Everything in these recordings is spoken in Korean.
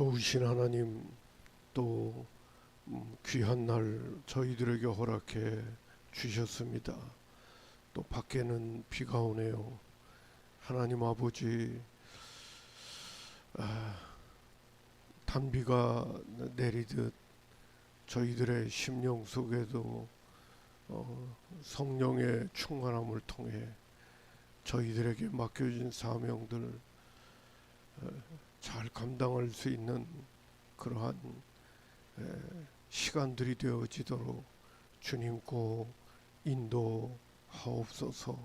좋으신 하나님 또 음, 귀한 날 저희들에게 허락해 주셨습니다. 또 밖에는 비가 오네요. 하나님 아버지 아, 단비가 내리듯 저희들의 심령 속에도 어, 성령의 충만함을 통해 저희들에게 맡겨진 사명들 어, 잘 감당할 수 있는 그러한 에, 시간들이 되어지도록 주님 고 인도하옵소서.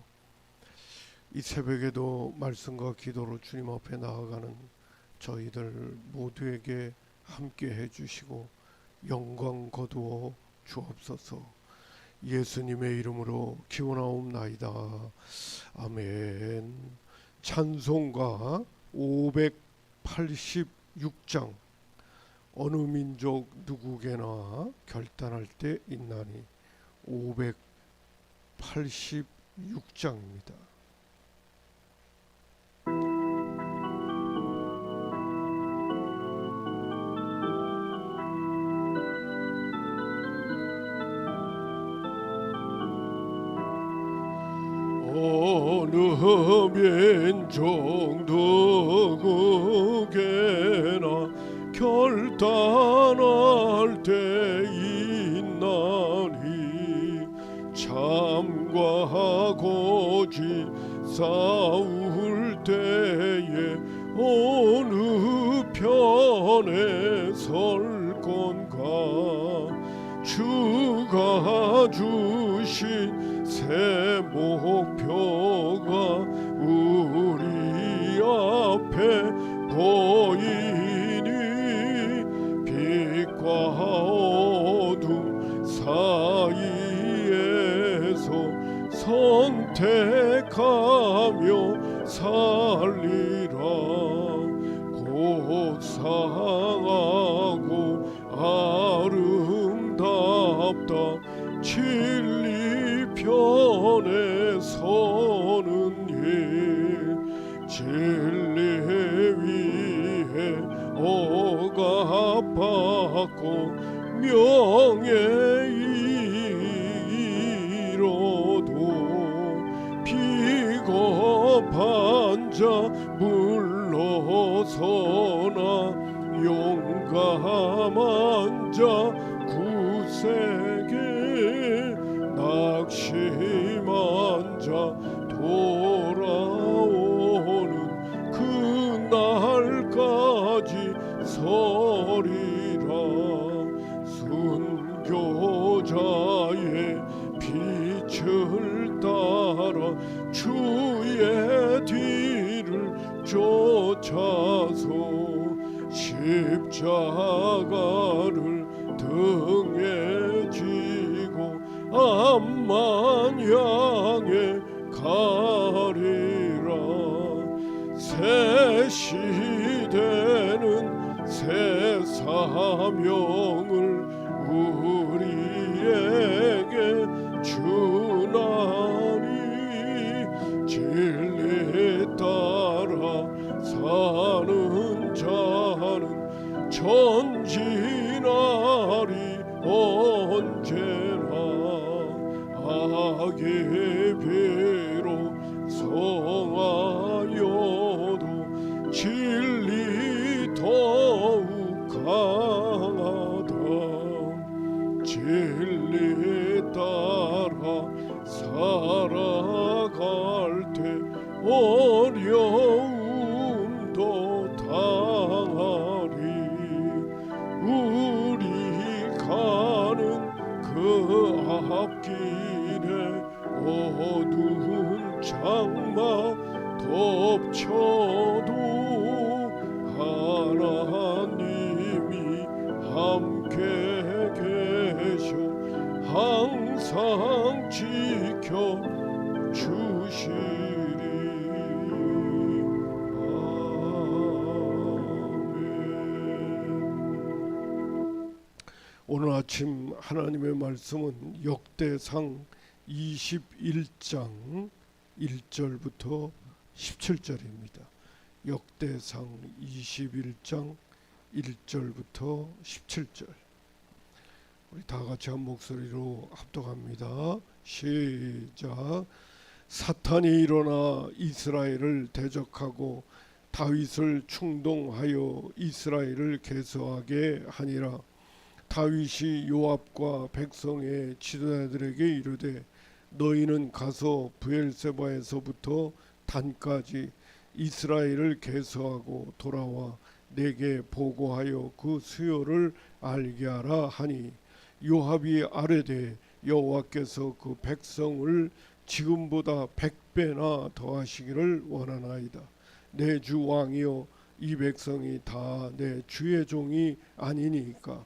이 새벽에도 말씀과 기도로 주님 앞에 나아가는 저희들 모두에게 함께 해주시고 영광 거두어 주옵소서. 예수님의 이름으로 기원하옵나이다. 아멘. 찬송가 586장 어느 민족 누구게나 결단할 때 있나니 586장입니다. 어느 민족 누구 싸울 때에 어느 편에 설 건가? 주가 주신 새 목표가 우리 앞에 보이니? 빛과 어둠 사이에서 선택하며 살리라. 곧 상하고 아름답다. 진리 편에 서는 일. 진리 위에 억압받고 명 악의 비로 성하 오늘 아침 하나님의 말씀은 역대상 21장 1절부터 17절입니다. 역대상 21장 1절부터 17절 우리 다 같이 한 목소리로 합독합니다. 시작 사탄이 일어나 이스라엘을 대적하고 다윗을 충동하여 이스라엘을 개서하게 하니라 다윗이 요압과 백성의 지도자들에게 이르되 너희는 가서 부엘세바에서부터 단까지 이스라엘을 개서하고 돌아와 내게 보고하여 그 수요를 알게 하라 하니 요압이 아뢰되 여호와께서 그 백성을 지금보다 백배나 더하시기를 원하나이다. 내 주 왕이여 이 백성이 다 내 주의 종이 아니니까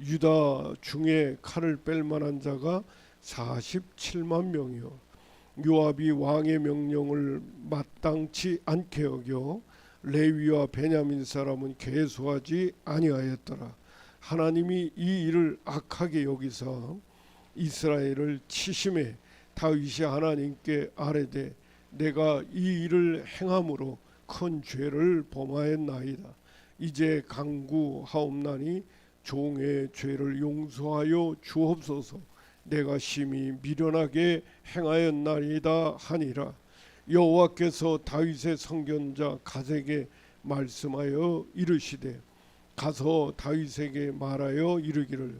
유다 중에 칼을 뺄 만한 자가 47만 명이요. 요압이 왕의 명령을 마땅치 않게 여겨 레위와 베냐민 사람은 계수하지 아니하였더라. 하나님이 이 일을 악하게 여기사 이스라엘을 치심해 다윗이 하나님께 아뢰되 내가 이 일을 행함으로 큰 죄를 범하였나이다. 이제 강구하옵나니 종의 죄를 용서하여 주옵소서. 내가 심히 미련하게 행하였나이다 하니라. 여호와께서 다윗의 선견자 가세에게 말씀하여 이르시되 가서 다윗에게 말하여 이르기를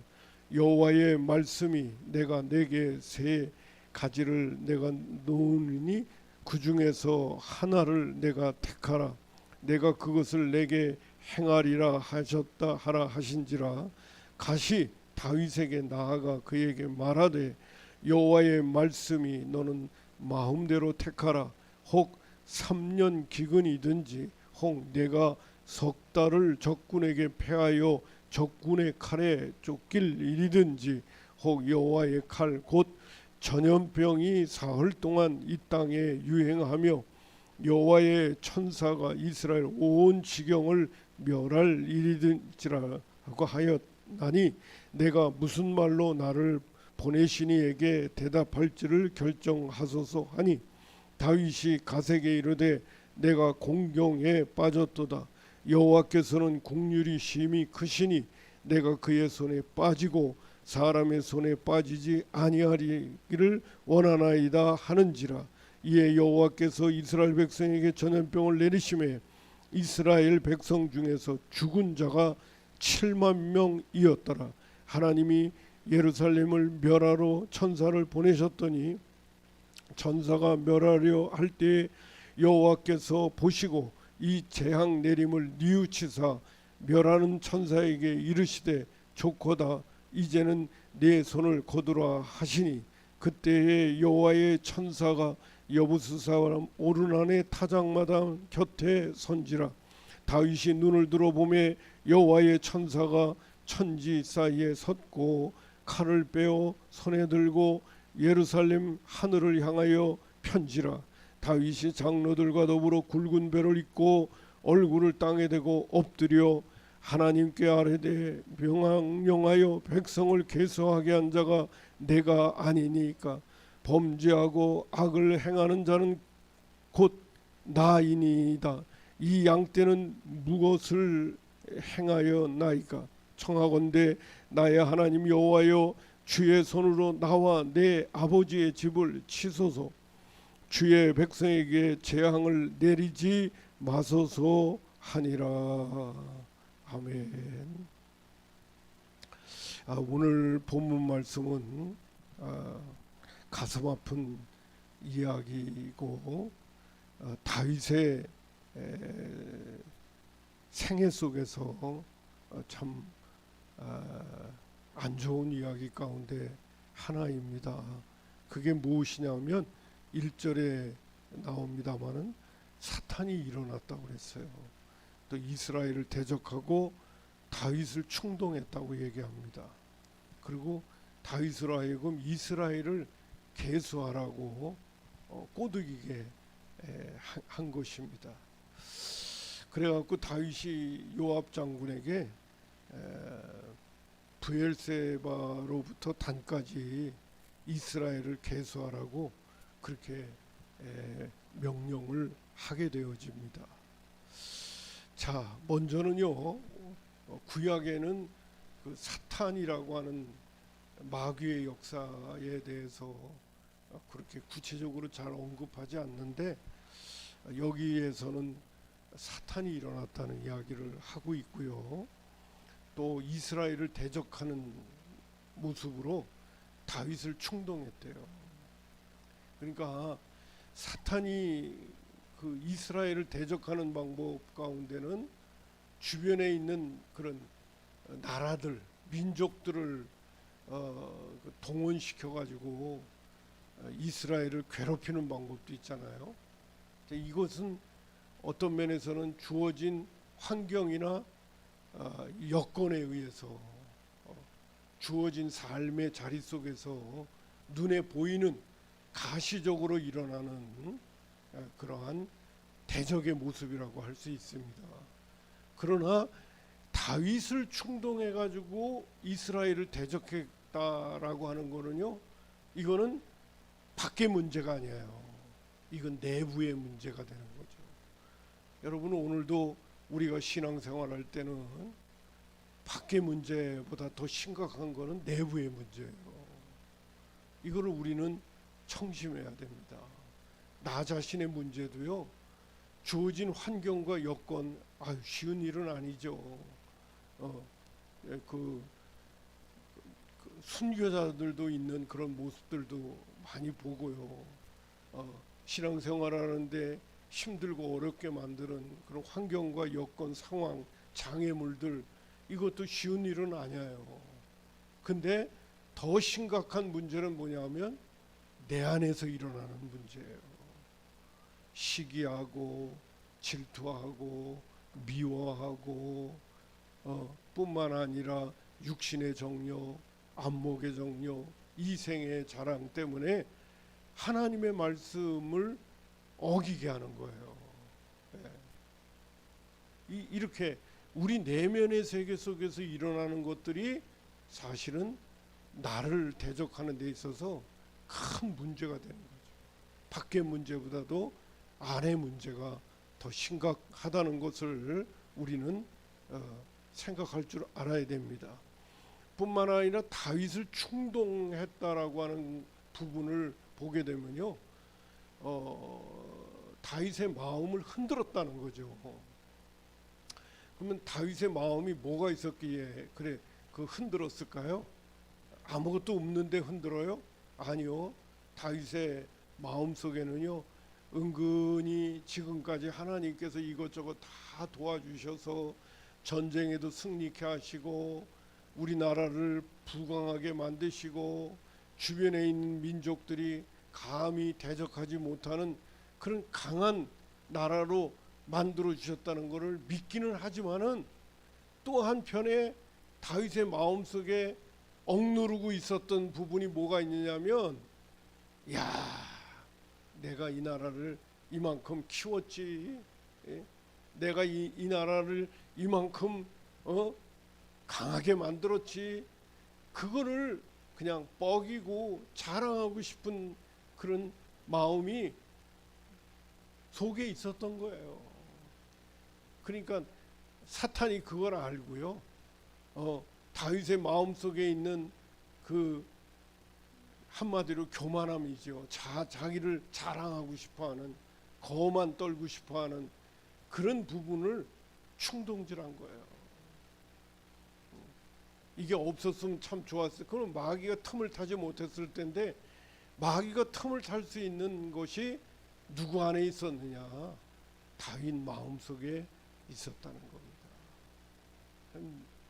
여호와의 말씀이 내가 내게 세 가지를 내가 놓으니 그 중에서 하나를 내가 택하라. 내가 그것을 내게 행하리라 하셨다 하라 하신지라 가시 다윗에게 나아가 그에게 말하되 여호와의 말씀이 너는 마음대로 택하라. 혹 3년 기근이든지 혹 내가 석 달을 적군에게 패하여 적군의 칼에 쫓길 일이든지 혹 여호와의 칼 곧 전염병이 사흘 동안 이 땅에 유행하며 여호와의 천사가 이스라엘 온 지경을 멸할 일이든지라고 하였나니 내가 무슨 말로 나를 보내시니에게 대답할지를 결정하소서 하니 다윗이 가세게 이르되 내가 공경에 빠졌도다. 여호와께서는 국률이 심히 크시니 내가 그의 손에 빠지고 사람의 손에 빠지지 아니하리기를 원하나이다 하는지라. 이에 여호와께서 이스라엘 백성에게 전염병을 내리심에 이스라엘 백성 중에서 죽은 자가 7만 명이었더라. 하나님이 예루살렘을 멸하러 천사를 보내셨더니 천사가 멸하려 할 때에 여호와께서 보시고 이 재앙 내림을 뉘우치사 멸하는 천사에게 이르시되 좋거다. 이제는 내 손을 거두라 하시니 그때에 여호와의 천사가 여부스 사람 오르난의 타작마당 곁에 선지라. 다윗이 눈을 들어보매 여호와의 천사가 천지 사이에 섰고 칼을 빼어 손에 들고 예루살렘 하늘을 향하여 편지라. 다윗이 장로들과 더불어 굵은 배를 입고 얼굴을 땅에 대고 엎드려 하나님께 아뢰되 명령하여 백성을 계수하게 한 자가 내가 아니니까 범죄하고 악을 행하는 자는 곧 나이니이다. 이 양떼는 무엇을 행하여 나이까? 청하건대 나의 하나님 여호와여 주의 손으로 나와 내 아버지의 집을 치소서. 주의 백성에게 재앙을 내리지 마소서 하니라. 아멘. 아, 오늘 본문 말씀은 아, 가슴 아픈 이야기고 아, 다윗의 에, 생애 속에서 어, 참 아, 안 좋은 이야기 가운데 하나입니다. 그게 무엇이냐면 1절에 나옵니다마는 사탄이 일어났다고 그랬어요. 또 이스라엘을 대적하고 다윗을 충동했다고 얘기합니다. 그리고 다윗으로 하여금 이스라엘을 계수하라고 어, 꼬드기게 에, 한, 한 것입니다. 그래갖고 다윗이 요압 장군에게 에, 부엘세바로부터 단까지 이스라엘을 계수하라고 그렇게 에, 명령을 하게 되어집니다. 자, 먼저는요 어, 구약에는 그 사탄이라고 하는 마귀의 역사에 대해서 어, 그렇게 구체적으로 잘 언급하지 않는데 어, 여기에서는 사탄이 일어났다는 이야기를 하고 있고요. 또 이스라엘을 대적하는 모습으로 다윗을 충동했대요. 그러니까 사탄이 그 이스라엘을 대적하는 방법 가운데는 주변에 있는 그런 나라들, 민족들을 어, 그 동원시켜 가지고 어, 이스라엘을 괴롭히는 방법도 있잖아요. 이것은 어떤 면에서는 주어진 환경이나 어, 여건에 의해서 어, 주어진 삶의 자리 속에서 눈에 보이는 가시적으로 일어나는 어, 그러한 대적의 모습이라고 할 수 있습니다. 그러나 다윗을 충동해 가지고 이스라엘을 대적했다라고 하는 거는요. 이거는 밖의 문제가 아니에요. 이건 내부의 문제가 되는 거죠. 여러분 오늘도 우리가 신앙생활할 때는 밖의 문제보다 더 심각한 거는 내부의 문제예요. 이거를 우리는 청심해야 됩니다. 나 자신의 문제도요. 주어진 환경과 여건 아유 쉬운 일은 아니죠. 어, 예, 그, 그 순교자들도 있는 그런 모습들도 많이 보고요. 어, 신앙생활하는데 힘들고 어렵게 만드는 그런 환경과 여건, 상황, 장애물들 이것도 쉬운 일은 아니에요. 근데 더 심각한 문제는 뭐냐면 내 안에서 일어나는 문제예요. 시기하고 질투하고 미워하고 어, 뿐만 아니라 육신의 정욕, 안목의 정욕, 이 생의 자랑 때문에 하나님의 말씀을 어기게 하는 거예요. 예. 이, 이렇게 우리 내면의 세계 속에서 일어나는 것들이 사실은 나를 대적하는 데 있어서 큰 문제가 되는 거죠. 밖의 문제보다도 안의 문제가 더 심각하다는 것을 우리는 어, 생각할 줄 알아야 됩니다. 뿐만 아니라 다윗을 충동했다라고 하는 부분을 보게 되면요, 어, 다윗의 마음을 흔들었다는 거죠. 그러면 다윗의 마음이 뭐가 있었기에 그래 그 흔들었을까요? 아무것도 없는데 흔들어요? 아니요. 다윗의 마음 속에는요. 은근히 지금까지 하나님께서 이것저것 다 도와주셔서 전쟁에도 승리케 하시고 우리나라를 부강하게 만드시고 주변에 있는 민족들이 감히 대적하지 못하는 그런 강한 나라로 만들어 주셨다는 것을 믿기는 하지만은 또 한편에 다윗의 마음속에 억누르고 있었던 부분이 뭐가 있느냐면 야 내가 이 나라를 이만큼 키웠지 예? 내가 이, 이 나라를 이만큼 어 강하게 만들었지 그거를 그냥 뻐기고 자랑하고 싶은 그런 마음이 속에 있었던 거예요. 그러니까 사탄이 그걸 알고요. 어, 다윗의 마음 속에 있는 그 한마디로 교만함이죠. 자, 자기를 자랑하고 싶어하는 거만 떨고 싶어하는 그런 부분을 충동질한 거예요. 이게 없었으면 참 좋았을. 그럼 마귀가 틈을 타지 못했을 텐데 마귀가 틈을 탈 수 있는 것이 누구 안에 있었느냐? 다윗 마음 속에 있었다는 겁니다.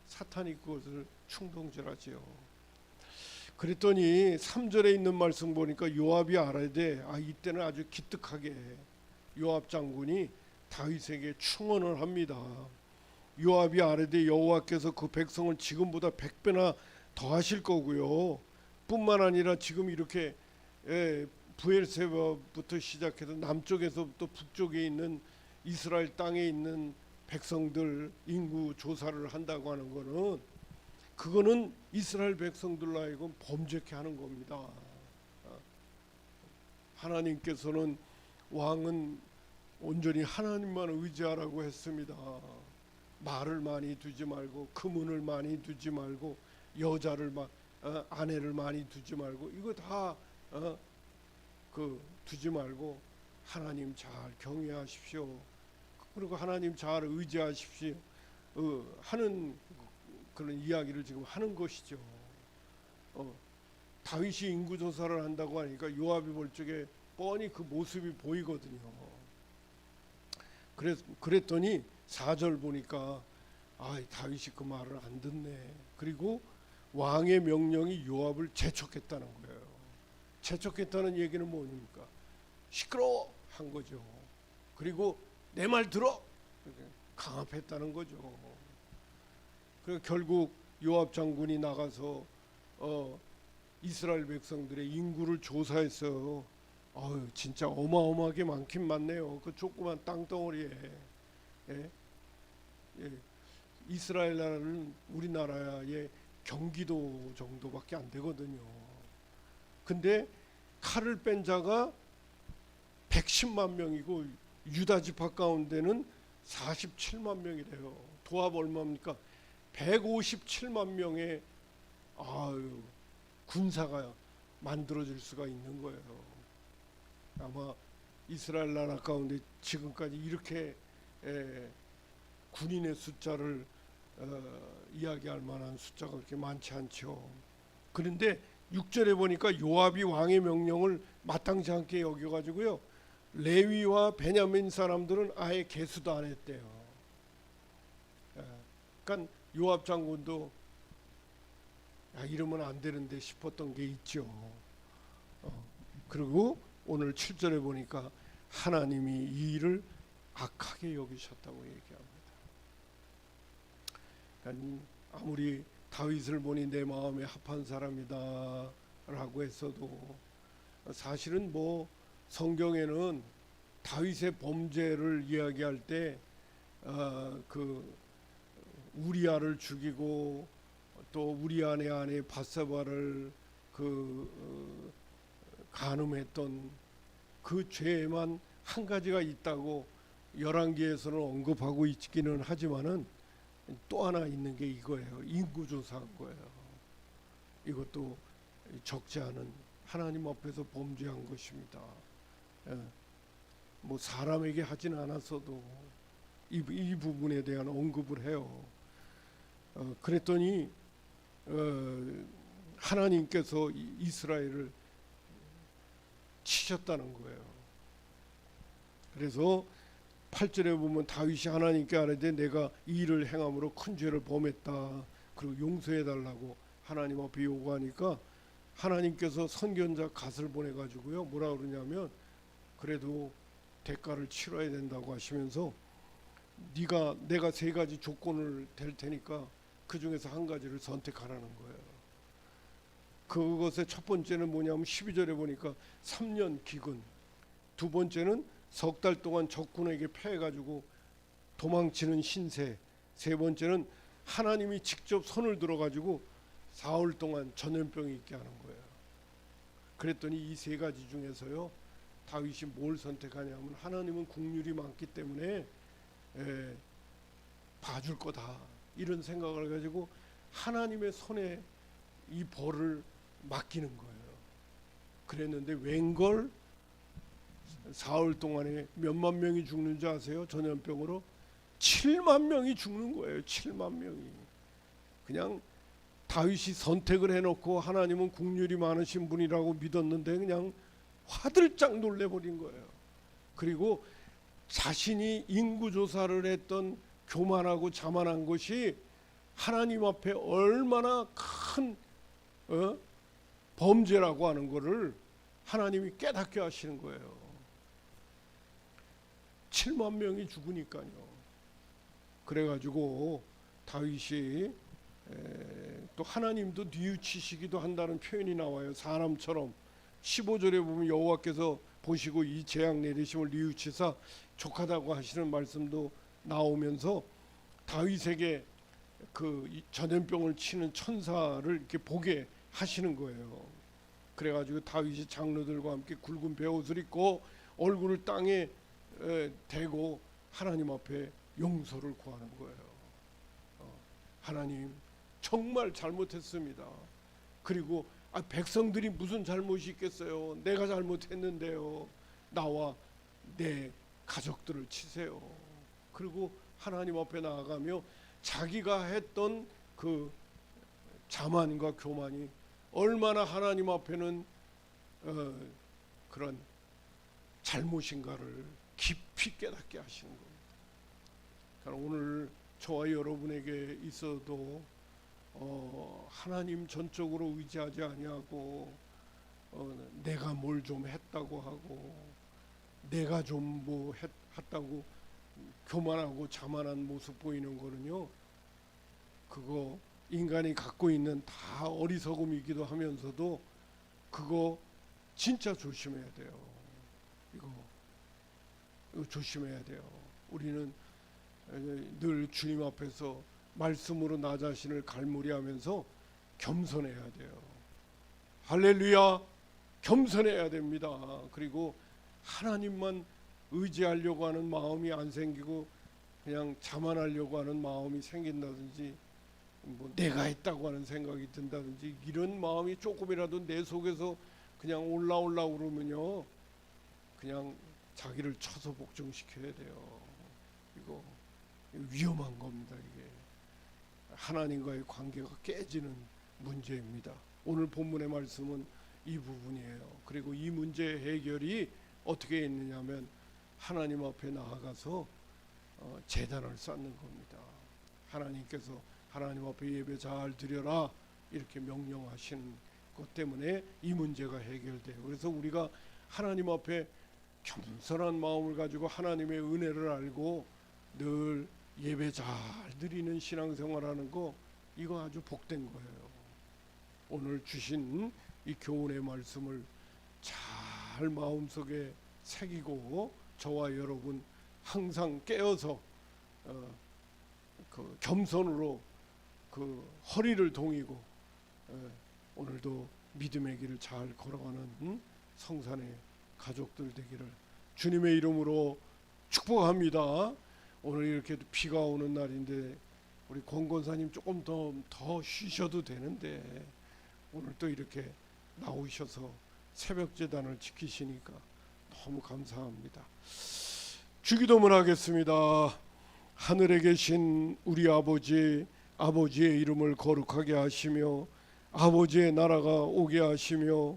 사탄이 그것을 충동질하지요. 그랬더니 3절에 있는 말씀 보니까 요압이 알아야 돼. 아 이때는 아주 기특하게 요압 장군이 다윗에게 충언을 합니다. 요압이 아뢰되 여호와께서 그 백성을 지금보다 백 배나 더 하실 거고요. 뿐만 아니라 지금 이렇게 예, 부엘세바부터 시작해서 남쪽에서부터 북쪽에 있는 이스라엘 땅에 있는 백성들 인구 조사를 한다고 하는 거는 그거는 이스라엘 백성들로 하여금 범죄케 하는 겁니다. 아, 하나님께서는 왕은 온전히 하나님만 의지하라고 했습니다. 말을 많이 두지 말고 금은을 많이 두지 말고 여자를 마, 어, 아내를 많이 두지 말고 이거 다 어, 그 두지 말고 하나님 잘 경외하십시오. 그리고 하나님 잘 의지하십시오. 어, 하는 그런 이야기를 지금 하는 것이죠. 어, 다윗이 인구 조사를 한다고 하니까 요압이 볼 적에 뻔히 그 모습이 보이거든요. 그랬, 그랬더니 4절 보니까 아 다윗이 그 말을 안 듣네. 그리고 왕의 명령이 요압을 재촉했다는 거예요. 재촉했다는 얘기는 뭡니까? 시끄러워 한 거죠. 그리고 내 말 들어 강압했다는 거죠. 그 결국 요압 장군이 나가서 어, 이스라엘 백성들의 인구를 조사했어요. 아유 진짜 어마어마하게 많긴 많네요. 그 조그만 땅덩어리에 예? 예. 이스라엘 나라는 우리나라의 경기도 정도밖에 안 되거든요. 근데 칼을 뺀 자가 110만 명이고 유다 지파 가운데는 47만 명이래요. 도합 얼마입니까? 157만 명의 아유 군사가 만들어질 수가 있는 거예요. 아마 이스라엘 나라 가운데 지금까지 이렇게 에, 군인의 숫자를 어, 이야기할 만한 숫자가 그렇게 많지 않죠. 그런데 6절에 보니까 요압이 왕의 명령을 마땅치 않게 여겨가지고요. 레위와 베냐민 사람들은 아예 개수도 안 했대요. 예, 그러니까 요압 장군도 야, 이러면 안 되는데 싶었던 게 있죠. 어, 그리고 오늘 7절에 보니까 하나님이 이 일을 악하게 여기셨다고 얘기합니다. 그러니까 아무리 다윗을 보니 내 마음에 합한 사람이다라고 했어도 사실은 뭐 성경에는 다윗의 범죄를 이야기할 때그 우리아를 죽이고 또 우리아의 아내 바세바를 그 어, 간음했던 그 죄에만 한 가지가 있다고 열왕기에서는 언급하고 있기는 하지만은 또 하나 있는 게 이거예요. 인구조사한 거예요. 이것도 적지 않은 하나님 앞에서 범죄한 것입니다. 예. 뭐 사람에게 하진 않았어도 이, 이 부분에 대한 언급을 해요. 어, 그랬더니 어, 하나님께서 이- 이스라엘을 치셨다는 거예요. 그래서 8절에 보면 다윗이 하나님께 아뢰되 내가 이 일을 행함으로 큰 죄를 범했다. 그리고 용서해 달라고 하나님 앞에 요구하니까 하나님께서 선견자 갓을 보내 가지고요. 뭐라 그러냐면 그래도 대가를 치러야 된다고 하시면서 네가 내가 세 가지 조건을 댈 테니까 그 중에서 한 가지를 선택하라는 거예요. 그것의 첫 번째는 뭐냐면 12절에 보니까 3년 기근. 두 번째는 석 달 동안 적군에게 패해가지고 도망치는 신세. 세 번째는 하나님이 직접 손을 들어가지고 사흘 동안 전염병이 있게 하는 거예요. 그랬더니 이 세 가지 중에서요 다윗이 뭘 선택하냐면 하나님은 국률이 많기 때문에 에, 봐줄 거다 이런 생각을 가지고 하나님의 손에 이 벌을 맡기는 거예요. 그랬는데 웬걸 사흘 동안에 몇만 명이 죽는 줄 아세요? 전염병으로 7만 명이 죽는 거예요. 7만 명이. 그냥 다윗이 선택을 해놓고 하나님은 국률이 많으신 분이라고 믿었는데 그냥 화들짝 놀래버린 거예요. 그리고 자신이 인구 조사를 했던 교만하고 자만한 것이 하나님 앞에 얼마나 큰 어? 범죄라고 하는 것을 하나님이 깨닫게 하시는 거예요. 7만 명이 죽으니까요. 그래가지고 다윗이 에, 또 하나님도 뉘우치시기도 한다는 표현이 나와요. 사람처럼 15절에 보면 여호와께서 보시고 이 재앙 내리심을 뉘우치사 족하다고 하시는 말씀도 나오면서 다윗에게 그이 전염병을 치는 천사를 이렇게 보게 하시는 거예요. 그래가지고 다윗이 장로들과 함께 굵은 베옷을 입고 얼굴을 땅에 에, 대고 하나님 앞에 용서를 구하는 거예요. 어, 하나님 정말 잘못했습니다. 그리고 아, 백성들이 무슨 잘못이 있겠어요? 내가 잘못했는데요. 나와 내 가족들을 치세요. 그리고 하나님 앞에 나아가며 자기가 했던 그 자만과 교만이 얼마나 하나님 앞에는 어, 그런 잘못인가를 깊이 깨닫게 하시는 겁니다. 그러니까 오늘 저와 여러분에게 있어도 어, 하나님 전적으로 의지하지 아니하고 어, 내가 뭘 좀 했다고 하고 내가 좀 뭐 했다고 교만하고 자만한 모습 보이는 거는요. 그거 인간이 갖고 있는 다 어리석음이기도 하면서도 그거 진짜 조심해야 돼요. 이거 조심해야 돼요. 우리는 늘 주님 앞에서 말씀으로 나 자신을 갈무리하면서 겸손해야 돼요. 할렐루야, 겸손해야 됩니다. 그리고 하나님만 의지하려고 하는 마음이 안 생기고 그냥 자만하려고 하는 마음이 생긴다든지 뭐 내가 했다고 하는 생각이 든다든지 이런 마음이 조금이라도 내 속에서 그냥 올라올라 그러면요 그냥 자기를 쳐서 복종시켜야 돼요. 이거 위험한 겁니다 이게. 하나님과의 관계가 깨지는 문제입니다. 오늘 본문의 말씀은 이 부분이에요. 그리고 이 문제 해결이 어떻게 있느냐면 하나님 앞에 나아가서 어, 재단을 쌓는 겁니다. 하나님께서 하나님 앞에 예배 잘 드려라 이렇게 명령하신 것 때문에 이 문제가 해결돼요. 그래서 우리가 하나님 앞에 겸손한 마음을 가지고 하나님의 은혜를 알고 늘 예배 잘 드리는 신앙생활하는 거 이거 아주 복된 거예요. 오늘 주신 이 교훈의 말씀을 잘 마음속에 새기고 저와 여러분 항상 깨어서 어, 그 겸손으로 그 허리를 동이고 예, 오늘도 믿음의 길을 잘 걸어가는 음? 성산의 가족들 되기를 주님의 이름으로 축복합니다. 오늘 이렇게 비가 오는 날인데 우리 권권사님 조금 더 더 쉬셔도 되는데 오늘 또 이렇게 나오셔서 새벽 재단을 지키시니까 너무 감사합니다. 주기도문 하겠습니다. 하늘에 계신 우리 아버지 아버지의 이름을 거룩하게 하시며 아버지의 나라가 오게 하시며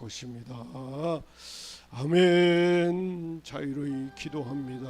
것입니다. 아멘. 자유로이 기도합니다.